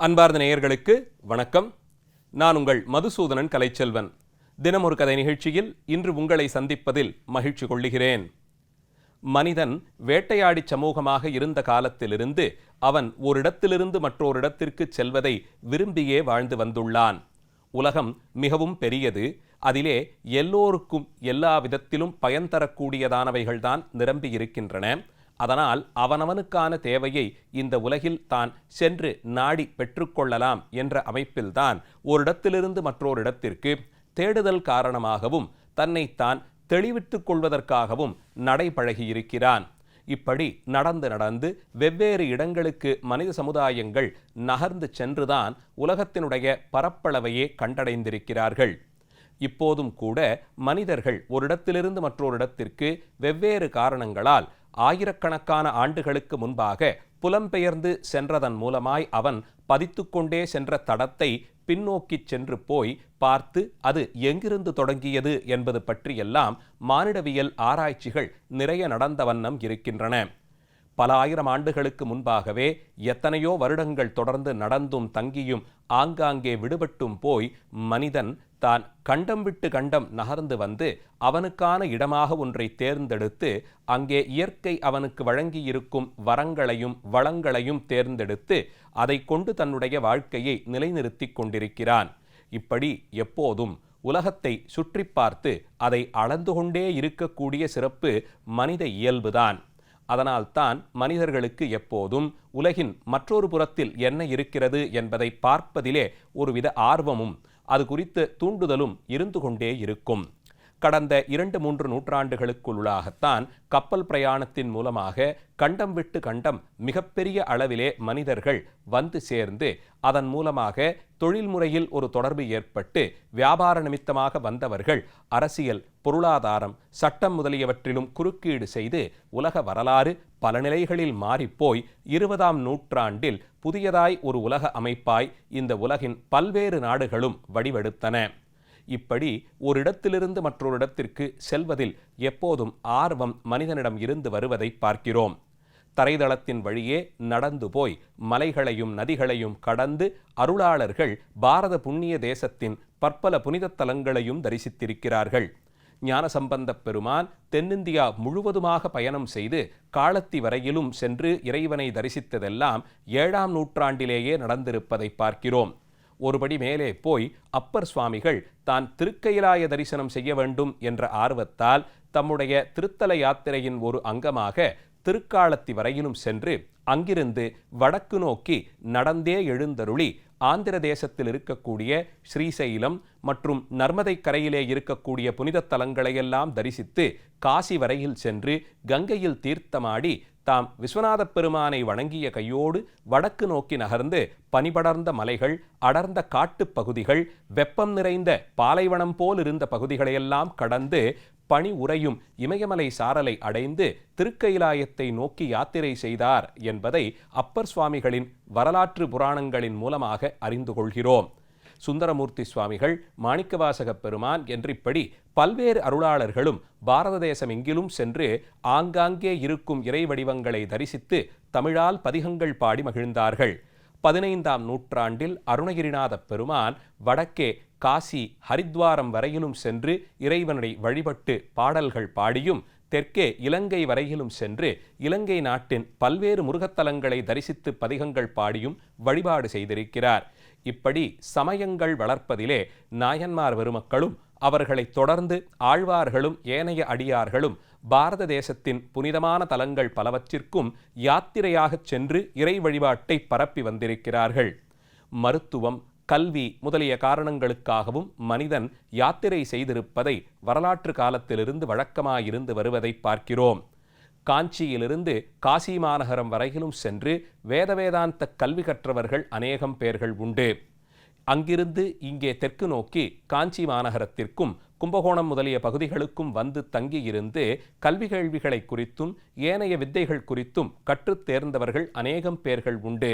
அன்பார்ந்த நேயர்களுக்கு வணக்கம். நான் உங்கள் மதுசூதனன் கலைச்செல்வன். தினம் ஒரு கதை நிகழ்ச்சியில் இன்று உங்களை சந்திப்பதில் மகிழ்ச்சி கொள்ளுகிறேன். மனிதன் வேட்டையாடி சமூகமாக இருந்த காலத்திலிருந்து அவன் ஓரிடத்திலிருந்து மற்றோரிடத்திற்கு செல்வதை விரும்பியே வாழ்ந்து வந்துள்ளான். உலகம் மிகவும் பெரியது. அதிலே எல்லோருக்கும் எல்லா விதத்திலும் பயன் தரக்கூடியதானவைகள்தான் நிரம்பியிருக்கின்றன. அதனால் அவனவனுக்கான தேவையை இந்த உலகில் தான் சென்று நாடி பெற்றுக்கொள்ளலாம் என்ற அமைப்பில்தான் ஓரிடத்திலிருந்து மற்றோரிடத்திற்கு தேடுதல் காரணமாகவும் தன்னைத்தான் தெளிவித்துக் கொள்வதற்காகவும் நடைபழகியிருக்கிறான். இப்படி நடந்து நடந்து வெவ்வேறு இடங்களுக்கு மனித சமுதாயங்கள் நகர்ந்து சென்றுதான் உலகத்தினுடைய பரப்பளவையே கண்டடைந்திருக்கிறார்கள். இப்போதும் கூட மனிதர்கள் ஒரு இடத்திலிருந்து மற்றொரு இடத்திற்கு வெவ்வேறு காரணங்களால் ஆயிரக்கணக்கான ஆண்டுகளுக்கு முன்பாக புலம்பெயர்ந்து சென்றதன் மூலமாய் அவன் பதித்துக்கொண்டே சென்ற தடத்தை பின்னோக்கிச் சென்று போய் பார்த்து அது எங்கிருந்து தொடங்கியது என்பது பற்றியெல்லாம் மானிடவியல் ஆராய்ச்சிகள் நிறைய நடந்த வண்ணம் இருக்கின்றன. பல ஆயிரம் ஆண்டுகளுக்கு முன்பாகவே எத்தனையோ வருடங்கள் தொடர்ந்து நடந்தும் தங்கியும் ஆங்காங்கே விடுபட்டும் போய் மனிதன் தான் கண்டம் விட்டு கண்டம் நகர்ந்து வந்து அவனுக்கான இடமாக ஒன்றை தேர்ந்தெடுத்து அங்கே இயற்கை அவனுக்கு வழங்கியிருக்கும் வரங்களையும் வளங்களையும் தேர்ந்தெடுத்து அதை கொண்டு தன்னுடைய வாழ்க்கையை நிலைநிறுத்திக் கொண்டிருக்கிறான். இப்படி எப்போதும் உலகத்தை சுற்றி பார்த்து அதை அளந்து கொண்டே இருக்கக்கூடிய சிறப்பு மனித இயல்புதான். அதனால்தான் மனிதர்களுக்கு எப்போதும் உலகின் மற்றொரு புறத்தில் என்ன இருக்கிறது என்பதை பார்ப்பதிலே ஒருவித ஆர்வமும் அது குறித்து தூண்டுதலும் இருந்து கொண்டே இருக்கும். கடந்த இரண்டு மூன்று நூற்றாண்டுகளுக்குள்ளாகத்தான் கப்பல் பிரயாணத்தின் மூலமாக கண்டம் விட்டு கண்டம் மிகப்பெரிய அளவிலே மனிதர்கள் வந்து சேர்ந்து அதன் மூலமாக தொழில்முறையில் ஒரு தொடர்பு ஏற்பட்டு வியாபார நிமித்தமாக வந்தவர்கள் அரசியல் பொருளாதாரம் சட்டம் முதலியவற்றிலும் குறுக்கீடு செய்து உலக வரலாறு பல நிலைகளில் மாறிப்போய் இருபதாம் நூற்றாண்டில் புதியதாய் ஒரு உலக அமைப்பாய் இந்த உலகின் பல்வேறு நாடுகளும் வடிவெடுத்தன. இப்படி ஒரு இடத்திலிருந்து மற்றொரு இடத்திற்கு செல்வதில் எப்போதும் ஆர்வம் மனிதனிடம் இருந்து வருவதை பார்க்கிறோம். தரைதளத்தின் வழியே நடந்து போய் மலைகளையும் நதிகளையும் கடந்து அருளாளர்கள் பாரத புண்ணிய தேசத்தின் பற்பல புனித தலங்களையும் தரிசித்திருக்கிறார்கள். ஞானசம்பந்தப் பெருமான் தென்னிந்தியா முழுவதுமாக பயணம் செய்து காலத்தி வரையிலும் சென்று இறைவனை தரிசித்ததெல்லாம் ஏழாம் நூற்றாண்டிலேயே நடந்திருப்பதை பார்க்கிறோம். ஒருபடி மேலே போய் அப்பர் சுவாமிகள் தான் திருக்கையிலாய தரிசனம் செய்ய வேண்டும் என்ற ஆர்வத்தால் தம்முடைய திருத்தல யாத்திரையின் ஒரு அங்கமாக திருக்காலத்தி வரையிலும் சென்று அங்கிருந்து வடக்கு நோக்கி நடந்தே எழுந்தருளி ஆந்திர தேசத்தில் இருக்கக்கூடிய ஸ்ரீசைலம் மற்றும் நர்மதை கரையிலே இருக்கக்கூடிய புனித தலங்களையெல்லாம் தரிசித்து காசி வரையில் சென்று கங்கையில் தீர்த்தமாடி தாம் விஸ்வநாத பெருமானை வணங்கிய கையோடு வடக்கு நோக்கி நகர்ந்து பனிபடர்ந்த மலைகள் அடர்ந்த காட்டுப் பகுதிகள் வெப்பம் நிறைந்த பாலைவனம் போல் இருந்த பகுதிகளையெல்லாம் கடந்து பனி உறையும் இமயமலை சாரலை அடைந்து திருக்கயிலாயத்தை நோக்கி யாத்திரை செய்தார் என்பதை அப்பர் சுவாமிகளின் வரலாற்று புராணங்களின் மூலமாக அறிந்து கொள்கிறோம். சுந்தரமூர்த்தி சுவாமிகள் மாணிக்கவாசக பெருமான் என்று இப்படி பல்வேறு அருளாளர்களும் பாரத தேசம் எங்கிலும் சென்று ஆங்காங்கே இருக்கும் இறை வடிவங்களை தரிசித்து தமிழால் பதிகங்கள் பாடி மகிழ்ந்தார்கள். பதினைந்தாம் நூற்றாண்டில் அருணகிரிநாத பெருமான் வடக்கே காசி ஹரித்வாரம் வரையிலும் சென்று இறைவனை வழிபட்டு பாடல்கள் பாடியும் தெற்கே இலங்கை வரையிலும் சென்று இலங்கை நாட்டின் பல்வேறு முருகத்தலங்களை தரிசித்து பதிகங்கள் பாடியும் வழிபாடு செய்திருக்கிறார். இப்படி சமயங்கள் வளர்ப்பதிலே நாயன்மார் பெருமக்களும் அவர்களை தொடர்ந்து ஆழ்வார்களும் ஏனைய அடியார்களும் பாரத தேசத்தின் புனிதமான தலங்கள் பலவற்றிற்கும் யாத்திரையாகச் சென்று இறை வழிபாட்டை பரப்பி வந்திருக்கிறார்கள். மருத்துவம் கல்வி முதலிய காரணங்களுக்காகவும் மனிதன் யாத்திரை செய்திருப்பதை வரலாற்று காலத்திலிருந்து வழக்கமாயிருந்து வருவதை பார்க்கிறோம். காஞ்சியிலிருந்து காசி மாநகரம் வரையிலும் சென்று வேதவேதாந்த கல்வி கற்றவர்கள் அநேகம் பேர்கள் உண்டு. அங்கிருந்து இங்கே தெற்கு நோக்கி காஞ்சி மாநகரத்திற்கும் கும்பகோணம் முதலிய பகுதிகளுக்கும் வந்து தங்கியிருந்து கல்வி கேள்விகளை குறித்தும் ஏனைய வித்தைகள் குறித்தும் கற்றுத் தேர்ந்தவர்கள் அநேகம் பேர்கள் உண்டு.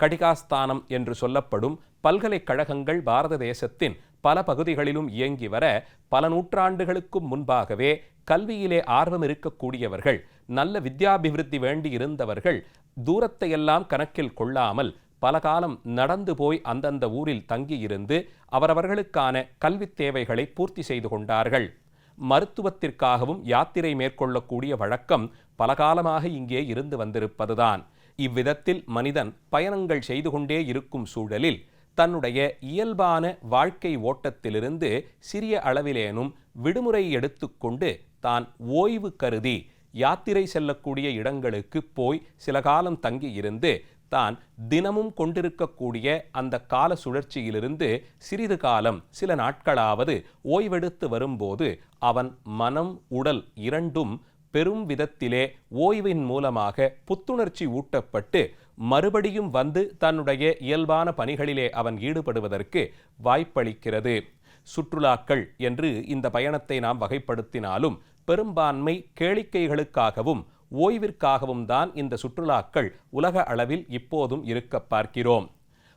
கடிகாஸ்தானம் என்று சொல்லப்படும் பல்கலைக்கழகங்கள் பாரத தேசத்தின் பல பகுதிகளிலும் இயங்கி வர பல நூற்றாண்டுகளுக்கும் முன்பாகவே கல்வியிலே ஆர்வம் இருக்கக்கூடியவர்கள் நல்ல வித்யாபிவிருத்தி வேண்டி இருந்தவர்கள் தூரத்தையெல்லாம் கணக்கில் கொள்ளாமல் பல காலம் நடந்து போய் அந்தந்த ஊரில் தங்கியிருந்து அவரவர்களுக்கான கல்வித் தேவைகளை பூர்த்தி செய்து கொண்டார்கள். மருத்துவத்திற்காகவும் யாத்திரை மேற்கொள்ளக்கூடிய வழக்கம் பல காலமாக இங்கே இருந்து வந்திருப்பதுதான். இவ்விதத்தில் மனிதன் பயணங்கள் செய்து கொண்டே இருக்கும் சூழலில் தன்னுடைய இயல்பான வாழ்க்கை ஓட்டத்திலிருந்து சிறிய அளவிலேனும் விடுமுறை எடுத்துக்கொண்டு தான் ஓய்வு கருதி யாத்திரை செல்லக்கூடிய இடங்களுக்கு போய் சில காலம் தங்கியிருந்து தான் தினமும் கொண்டிருக்கக்கூடிய அந்த கால சுழற்சியிலிருந்து சிறிது காலம் சில நாட்களாவது ஓய்வெடுத்து வரும்போது அவன் மனம் உடல் இரண்டும் பெரும் விதத்திலே ஓய்வின் மூலமாக புத்துணர்ச்சி ஊட்டப்பட்டு மறுபடியும் வந்து தன்னுடைய இயல்பான பணிகளிலே அவன் ஈடுபடுவதற்கு வாய்ப்பளிக்கிறது. சுற்றுலாக்கள் என்று இந்த பயணத்தை நாம் வகைப்படுத்தினாலும் பெரும்பான்மை கேளிக்கைகளுக்காகவும் ஓய்விற்காகவும் தான் இந்த சுற்றுலாக்கள் உலக அளவில் இப்போதும் இருக்க பார்க்கிறோம்.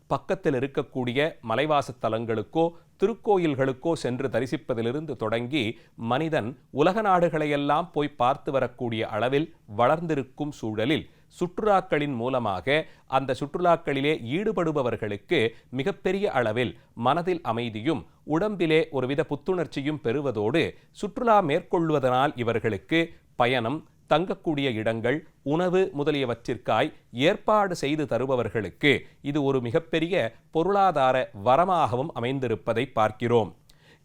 பக்கத்தில் இருக்கக்கூடிய மலைவாசத்தலங்களுக்கோ திருக்கோயில்களுக்கோ சென்று தரிசிப்பதிலிருந்து தொடங்கி மனிதன் உலக நாடுகளையெல்லாம் போய் பார்த்து வரக்கூடிய அளவில் வளர்ந்திருக்கும் சூழலில் சுற்றுலாக்களின் மூலமாக அந்த சுற்றுலாக்களிலே ஈடுபடுபவர்களுக்கு மிகப்பெரிய அளவில் மனதில் அமைதியும் உடம்பிலே ஒருவித புத்துணர்ச்சியும் பெறுவதோடு சுற்றுலா மேற்கொள்வதனால் இவர்களுக்கு பயணம் தங்கக்கூடிய இடங்கள் உணவு முதலியவற்றிற்காய் ஏற்பாடு செய்து தருபவர்களுக்கு இது ஒரு மிகப்பெரிய பொருளாதார வரமாகவும் அமைந்திருப்பதை பார்க்கிறோம்.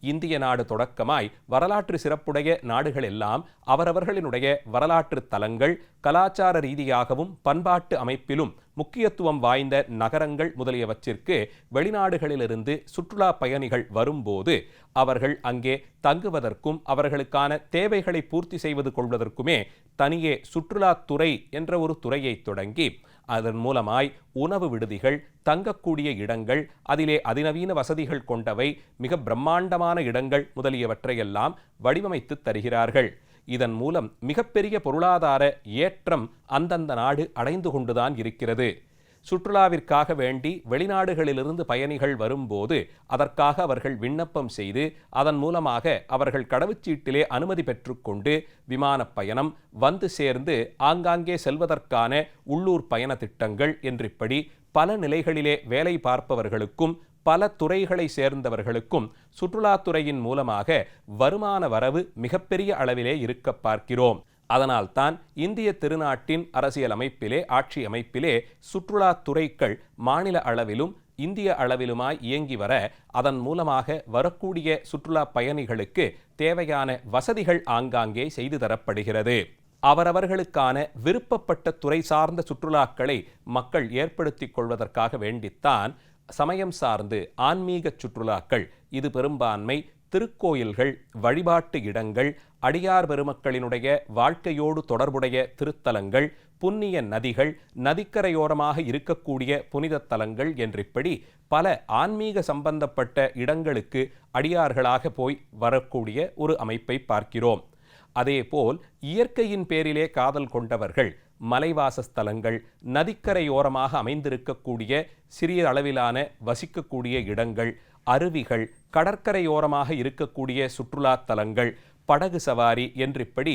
இந்திய நாடு தொடக்கமாய் வரலாற்று சிறப்புடைய நாடுகள் எல்லாம் அவரவர்களினுடைய வரலாற்று தலங்கள் கலாச்சார ரீதியாகவும் பண்பாட்டு அமைப்பிலும் முக்கியத்துவம் வாய்ந்த நகரங்கள் முதலியவற்றிற்கு வெளிநாடுகளிலிருந்து சுற்றுலா பயணிகள் வரும்போது அவர்கள் அங்கே தங்குவதற்கும் அவர்களுக்கான தேவைகளை பூர்த்தி செய்வது கொள்வதற்குமே தனியே சுற்றுலாத்துறை என்ற ஒரு துறையை தொடங்கி அதன் மூலமாய் உணவு விடுதிகள் தங்கக்கூடிய இடங்கள் அதிலே அதிநவீன வசதிகள் கொண்டவை மிக பிரம்மாண்டமான இடங்கள் முதலியவற்றையெல்லாம் வடிவமைத்து தருகிறார்கள். இதன் மூலம் மிகப்பெரிய பொருளாதார ஏற்றம் அந்தந்த நாடு அடைந்து கொண்டுதான் இருக்கிறது. சுற்றுலாவிற்காக வேண்டி வெளிநாடுகளிலிருந்து பயணிகள் வரும்போது அதற்காக அவர்கள் விண்ணப்பம் செய்து அதன் மூலமாக அவர்கள் கடவுச்சீட்டிலே அனுமதி பெற்றுக்கொண்டு விமானப் பயணம் வந்து சேர்ந்து ஆங்காங்கே செல்வதற்கான உள்ளூர் பயண திட்டங்கள் என்றிப்படி பல நிலைகளிலே வேலை பார்ப்பவர்களுக்கும் பல துறைகளை சேர்ந்தவர்களுக்கும் சுற்றுலாத்துறையின் மூலமாக வருமான வரவு மிகப்பெரிய அளவிலே இருக்க பார்க்கிறோம். அதனால்தான் இந்திய திருநாட்டின் அரசியல் அமைப்பிலே ஆட்சி அமைப்பிலே சுற்றுலா துறைகள் மாநில அளவிலும் இந்திய அளவிலுமாய் இயங்கி வர அதன் மூலமாக வரக்கூடிய சுற்றுலா பயணிகளுக்கு தேவையான வசதிகள் ஆங்காங்கே செய்து தரப்படுகிறது. அவரவர்களுக்கான விருப்பப்பட்ட துறை சார்ந்த சுற்றுலாக்களை மக்கள் ஏற்படுத்திக் கொள்வதற்காக வேண்டித்தான் சமயம் சார்ந்து ஆன்மீக சுற்றுலாக்கள் இது பெரும்பான்மை திருக்கோயில்கள் வழிபாட்டு இடங்கள் அடியார் பெருமக்களினுடைய வாழ்க்கையோடு தொடர்புடைய திருத்தலங்கள் புண்ணிய நதிகள் நதிக்கரையோரமாக இருக்கக்கூடிய புனித தலங்கள் என்றிப்படி பல ஆன்மீக சம்பந்தப்பட்ட இடங்களுக்கு அடியார்களாக போய் வரக்கூடிய ஒரு அமைப்பை பார்க்கிறோம். அதேபோல் இயற்கையின் பேரிலே காதல் கொண்டவர்கள் மலைவாசஸ்தலங்கள் நதிக்கரையோரமாக அமைந்திருக்கக்கூடிய சிறிய அளவிலான வசிக்கக்கூடிய இடங்கள் அருவிகள் கடற்கரையோரமாக இருக்கக்கூடிய சுற்றுலா தலங்கள் படகு சவாரி என்றிப்படி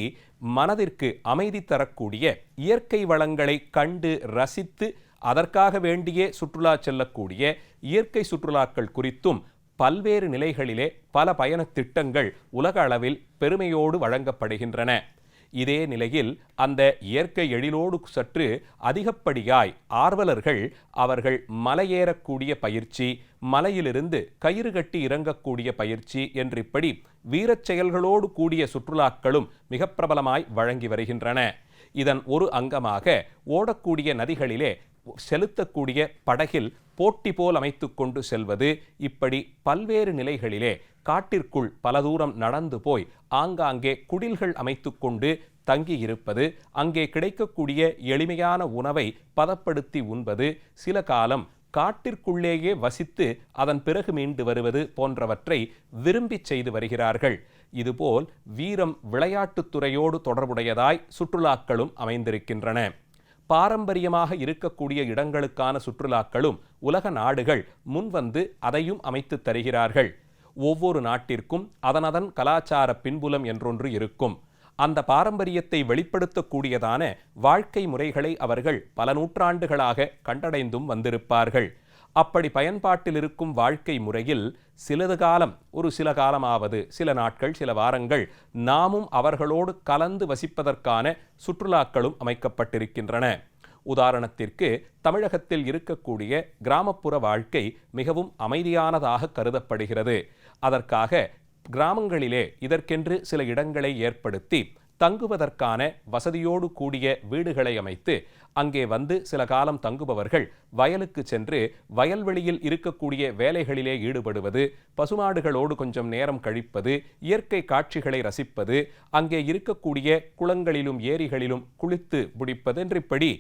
மனதிற்கு அமைதி தரக்கூடிய இயற்கை வளங்களை கண்டு ரசித்து அதற்காக வேண்டியே சுற்றுலா செல்லக்கூடிய இயற்கை சுற்றுலாக்கள் குறித்தும் பல்வேறு நிலைகளிலே பல பயணத் திட்டங்கள் உலக அளவில் பெருமையோடு வழங்கப்படுகின்றன. இதே நிலையில் அந்த இயற்கை எழிலோடு சற்று அதிகப்படியாய் ஆர்வலர்கள் அவர்கள் மலையேறக்கூடிய பயிற்சி மலையிலிருந்து கயிறு கட்டி இறங்கக்கூடிய பயிற்சி என்று இப்படி வீரச் செயல்களோடு கூடிய சுற்றுலாக்களும் மிக பிரபலமாய் வழங்கி வருகின்றன. இதன் ஒரு அங்கமாக ஓடக்கூடிய நதிகளிலே செலுத்தக்கூடிய படகில் போட்டி போல் அமைத்து கொண்டு செல்வது இப்படி பல்வேறு நிலைகளிலே காட்டிற்குள் பல தூரம் நடந்து போய் ஆங்காங்கே குடில்கள் அமைத்துக்கொண்டு தங்கி இருப்பது அங்கே கிடைக்கக்கூடிய எளிமையான உணவை பதப்படுத்தி உண்பது. சில காலம் காட்டிற்குள்ளேயே வசித்து அதன் பிறகு மீண்டு வருவது போன்றவற்றை விரும்பி செய்து வருகிறார்கள். இதுபோல் வீரம் விளையாட்டுத் துறையோடு தொடர்புடையதாய் சுற்றுலாக்களும் அமைந்திருக்கின்றன. பாரம்பரியமாக இருக்கக்கூடிய இடங்களுக்கான சுற்றுலாக்களும் உலக நாடுகள் முன்வந்து அதையும் அமைத்து தருகிறார்கள். ஒவ்வொரு நாட்டிற்கும் அதனதன் கலாச்சார பின்புலம் என்றொன்று இருக்கும். அந்த பாரம்பரியத்தை வெளிப்படுத்தக்கூடியதான வாழ்க்கை முறைகளை அவர்கள் பல நூற்றாண்டுகளாக கண்டடைந்தும் வந்திருப்பார்கள். அப்படி பயன்பாட்டில் இருக்கும் வாழ்க்கை முறையில் சிலது காலம் ஒரு சில காலமாவது சில நாட்கள் சில வாரங்கள் நாமும் அவர்களோடு கலந்து வசிப்பதற்கான சுற்றுலாக்களும் அமைக்கப்பட்டிருக்கின்றன. உதாரணத்திற்கு தமிழகத்தில் இருக்கக்கூடிய கிராமப்புற வாழ்க்கை மிகவும் அமைதியானதாக கருதப்படுகிறது. அதற்காக கிராமங்களிலே இதற்கென்று சில இடங்களை ஏற்படுத்தி தங்குவதற்கான வசதியோடு கூடிய வீடுகளை அமைத்து அங்கே வந்து சில காலம் தங்குபவர்கள் வயலுக்கு சென்று வயல்வெளியில் இருக்கக்கூடிய வேலைகளிலே ஈடுபடுவது பசுமாடுகளோடு கொஞ்சம் நேரம் கழிப்பது இயற்கை காட்சிகளை ரசிப்பது அங்கே இருக்கக்கூடிய குளங்களிலும் ஏரிகளிலும் குளித்து முடிப்பது என்று இப்படி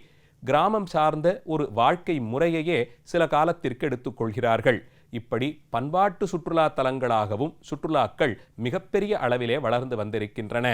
கிராமம் சார்ந்த ஒரு வாழ்க்கை முறையையே சில காலத்திற்கு எடுத்துக்கொள்கிறார்கள். இப்படி பண்பாட்டு சுற்றுலா தலங்களாகவும் சுற்றுலாக்கள் மிகப்பெரிய அளவிலே வளர்ந்து வந்திருக்கின்றன.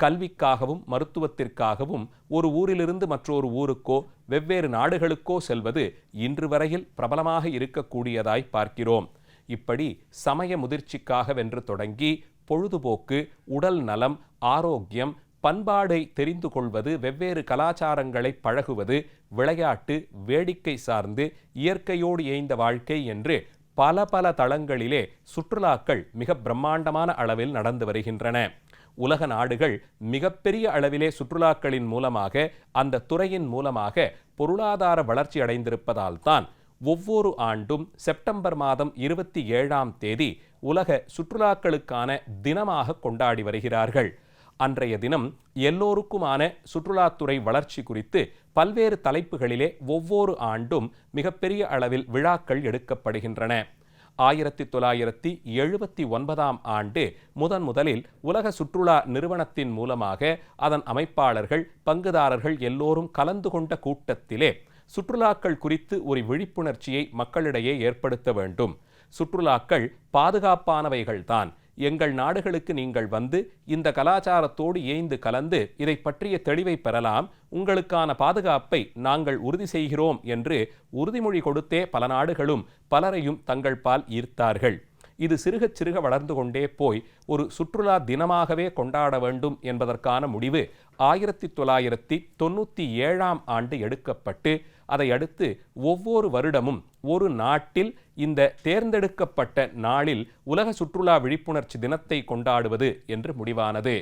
கல்விக்காகவும் மருத்துவத்திற்காகவும் ஒரு ஊரிலிருந்து மற்றொரு ஊருக்கோ வெவ்வேறு நாடுகளுக்கோ செல்வது இன்று வரையில் பிரபலமாக இருக்கக்கூடியதாய் பார்க்கிறோம். இப்படி சமய முதிர்ச்சிக்காக வென்று தொடங்கி பொழுதுபோக்கு உடல் நலம் ஆரோக்கியம் பண்பாடை தெரிந்து கொள்வது வெவ்வேறு கலாச்சாரங்களை பழகுவது விளையாட்டு வேடிக்கை சார்ந்து இயற்கையோடு ஏய்ந்த வாழ்க்கை என்று பல பல தளங்களிலே சுற்றுலாக்கள் மிக பிரம்மாண்டமான அளவில் நடந்து வருகின்றன. உலக நாடுகள் மிகப்பெரிய அளவிலே சுற்றுலாக்களின் மூலமாக அந்த துறையின் மூலமாக பொருளாதார வளர்ச்சி அடைந்திருப்பதால் தான் ஒவ்வொரு ஆண்டும் செப்டம்பர் மாதம் இருபத்தி ஏழாம் தேதி உலக சுற்றுலாக்களுக்கான தினமாக கொண்டாடி வருகிறார்கள். அன்றைய தினம் எல்லோருக்குமான சுற்றுலாத்துறை வளர்ச்சி குறித்து பல்வேறு தலைப்புகளிலே ஒவ்வொரு ஆண்டும் மிகப்பெரிய அளவில் விழாக்கள் எடுக்கப்படுகின்றன. ஆயிரத்தி தொள்ளாயிரத்தி எழுபத்தி ஒன்பதாம் ஆண்டு முதன் முதலில் உலக சுற்றுலா நிறுவனத்தின் மூலமாக அதன் அமைப்பாளர்கள் பங்குதாரர்கள் எல்லோரும் கலந்து கொண்ட கூட்டத்திலே சுற்றுலாக்கள் குறித்து ஒரு விழிப்புணர்ச்சியை மக்களிடையே ஏற்படுத்த வேண்டும். சுற்றுலாக்கள் பாதுகாப்பானவைகள்தான். எங்கள் நாடுகளுக்கு நீங்கள் வந்து இந்த கலாச்சாரத்தோடு ஏய்ந்து கலந்து இதை பற்றிய தெளிவை பெறலாம். உங்களுக்கான பாதுகாப்பை நாங்கள் உறுதி செய்கிறோம் என்று உறுதிமொழி கொடுத்தே பல நாடுகளும் பலரையும் தங்கள் பால் ஈர்த்தார்கள். இது சிறுக சிறுக வளர்ந்து கொண்டே போய் ஒரு சுற்றுலா தினமாகவே கொண்டாட வேண்டும் என்பதற்கான முடிவு ஆயிரத்தி தொள்ளாயிரத்தி தொண்ணூற்றி ஏழாம் ஆண்டு எடுக்கப்பட்டு அதை அடுத்து ஒவ்வொரு வருடமும் ஒரு நாட்டில் இந்த தேர்ந்தெடுக்கப்பட்ட நாளில் உலக சுற்றுலா விழிப்புணர்ச்சி தினத்தை கொண்டாடுவது என்று முடிவானது.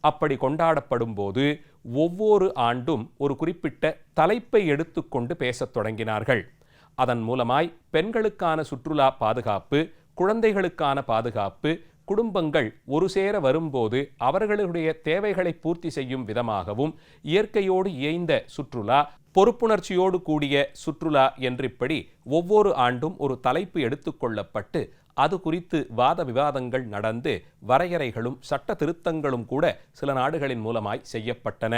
அப்படி கொண்டாடப்படும் போது ஒவ்வொரு ஆண்டும் ஒரு குறிப்பிட்ட தலைப்பை எடுத்துக்கொண்டு பேசத் தொடங்கினார்கள். அதன் மூலமாய் பெண்களுக்கான சுற்றுலா பாதுகாப்பு குழந்தைகளுக்கான பாதுகாப்பு குடும்பங்கள் ஒரு சேர வரும்போது அவர்களுடைய தேவைகளை பூர்த்தி செய்யும் விதமாகவும் இயற்கையோடு இயைந்த சுற்றுலா பொறுப்புணர்ச்சியோடு கூடிய சுற்றுலா என்றிப்படி ஒவ்வொரு ஆண்டும் ஒரு தலைப்பு எடுத்துக்கொள்ளப்பட்டு அது குறித்து வாத விவாதங்கள் நடந்து வரையறைகளும் சட்ட திருத்தங்களும் கூட சில நாடுகளின் மூலமாய் செய்யப்பட்டன.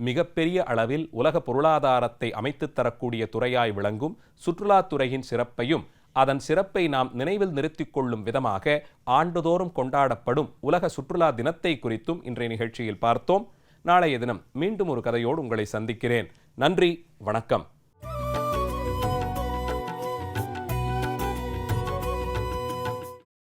மிகப்பெரிய அளவில் உலக பொருளாதாரத்தை அமைத்துத் தரக்கூடிய துறையாய் விளங்கும் சுற்றுலாத்துறையின் சிறப்பையும் அதன் சிறப்பை நாம் நினைவில் நிறுத்திக் கொள்ளும் விதமாக ஆண்டுதோறும் கொண்டாடப்படும் உலக சுற்றுலா தினத்தை குறித்தும் இன்றைய நிகழ்ச்சியில் பார்த்தோம். நாளைய தினம் மீண்டும் ஒரு கதையோடு உங்களை சந்திக்கிறேன். நன்றி வணக்கம்.